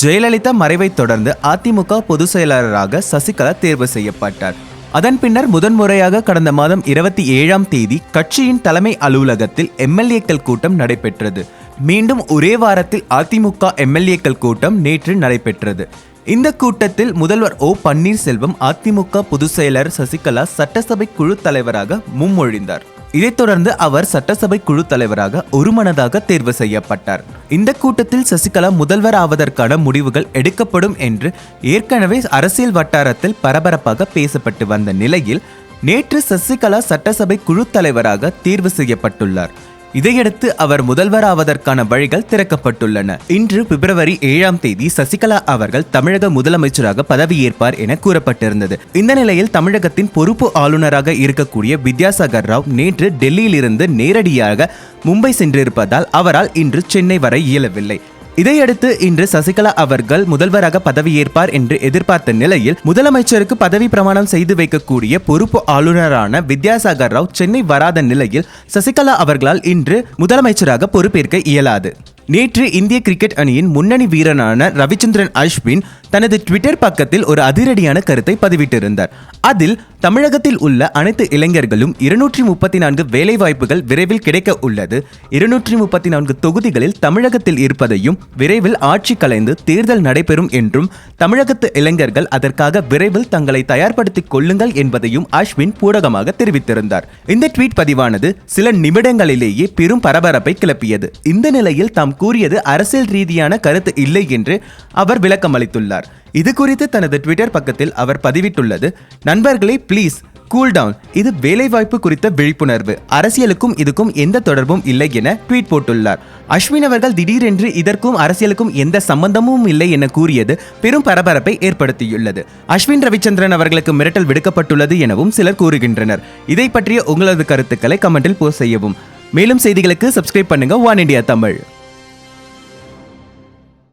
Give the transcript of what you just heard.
ஜெயலலிதா மறைவைத் தொடர்ந்து அதிமுக பொதுச் செயலாளராக சசிகலா தேர்வு செய்யப்பட்டார். அதன் பின்னர் முதன்முறையாக கடந்த மாதம் இருபத்தி ஏழாம் தேதி கட்சியின் தலைமை அலுவலகத்தில் எம்எல்ஏக்கள் கூட்டம் நடைபெற்றது. மீண்டும் ஒரே வாரத்தில் அதிமுக எம்எல்ஏக்கள் கூட்டம் நேற்று நடைபெற்றது. இந்த கூட்டத்தில் முதல்வர் ஓ பன்னீர்செல்வம் அதிமுக பொதுச் செயலர் சசிகலா சட்டசபை குழு தலைவராக முன்மொழிந்தார் இதைத் தொடர்ந்து அவர் சட்டசபை குழு தலைவராக ஒருமனதாக தேர்வு செய்யப்பட்டார். இந்த கூட்டத்தில் சசிகலா முதல்வர் ஆவதற்கான முடிவுகள் எடுக்கப்படும் என்று ஏற்கனவே அரசியல் வட்டாரத்தில் பரபரப்பாக பேசப்பட்டு வந்த நிலையில் நேற்று சசிகலா சட்டசபை குழு தலைவராக தேர்வு செய்யப்பட்டுள்ளார். இதையடுத்து அவர் முதல்வராவதற்கான வழிகள் திறக்கப்பட்டுள்ளன. இன்று பிப்ரவரி ஏழாம் தேதி சசிகலா அவர்கள் தமிழக முதலமைச்சராக பதவியேற்பார் என கூறப்பட்டிருந்தது. இந்த நிலையில் தமிழகத்தின் பொறுப்பு ஆளுநராக இருக்கக்கூடிய வித்யாசாகர் ராவ் நேற்று டெல்லியிலிருந்து நேரடியாக மும்பை சென்றிருப்பதால் அவரால் இன்று சென்னை வர இயலவில்லை. இதையடுத்து இன்று சசிகலா அவர்கள் முதல்வராக பதவியேற்பார் என்று எதிர்பார்த்த நிலையில் முதலமைச்சருக்கு பதவி பிரமாணம் செய்து வைக்கக்கூடிய பொறுப்பு ஆளுநரான வித்யாசாகர் ராவ் சென்னை வராத நிலையில் சசிகலா அவர்களால் இன்று முதலமைச்சராக பொறுப்பேற்க இயலாது. நேற்று இந்திய கிரிக்கெட் அணியின் முன்னணி வீரரான ரவிச்சந்திரன் அஸ்வின் தனது ட்விட்டர் பக்கத்தில் ஒரு அதிரடியான கருத்தை பதிவிட்டிருந்தார். அதில் தமிழகத்தில் உள்ள அனைத்து இளைஞர்களும் இருநூற்றி முப்பத்தி நான்கு வேலைவாய்ப்புகள் விரைவில் கிடைக்க உள்ளது. இருநூற்றி முப்பத்தி நான்கு தொகுதிகளில் தமிழகத்தில் இருப்பதையும் விரைவில் ஆட்சி கலைந்து தேர்தல் நடைபெறும் என்றும் தமிழகத்து இளைஞர்கள் அதற்காக விரைவில் தங்களை தயார்படுத்திக் கொள்ளுங்கள் என்பதையும் அஸ்வின் பூடகமாக தெரிவித்திருந்தார். இந்த ட்வீட் பதிவானது சில நிமிடங்களிலேயே பெரும் பரபரப்பை கிளப்பியது. இந்த நிலையில் தாம் தாம் கூறியது அரசியல் ரீதியான கருத்து இல்லை என்று அவர் விளக்கம் அளித்துள்ளார் இது குறித்து தனது ட்விட்டர் பக்கத்தில் அவர் பதிவிட்டுள்ளது நண்பர்களே ப்ளீஸ் கூல் டவுன் இது வேலைவாய்ப்பு குறித்த விழிப்புணர்வு. அரசியலுக்கும் இதுக்கும் எந்த தொடர்பும் இல்லை என ட்வீட் போட்டுள்ளார். அஸ்வின் அவர்கள் திடீரென்று இதற்கும் அரசியலுக்கும் எந்த சம்பந்தமும் இல்லை என கூறியது பெரும் பரபரப்பை ஏற்படுத்தியுள்ளது. அஸ்வின் ரவிச்சந்திரன் அவர்களுக்கு மிரட்டல் விடுக்கப்பட்டுள்ளது எனவும் சிலர் கூறுகின்றனர். இதை பற்றிய உங்களது கருத்துக்களை கமெண்டில் போஸ்ட் செய்யவும். மேலும் செய்திகளுக்கு சப்ஸ்கிரைப் பண்ணுங்க ஒன் இண்டியா தமிழ்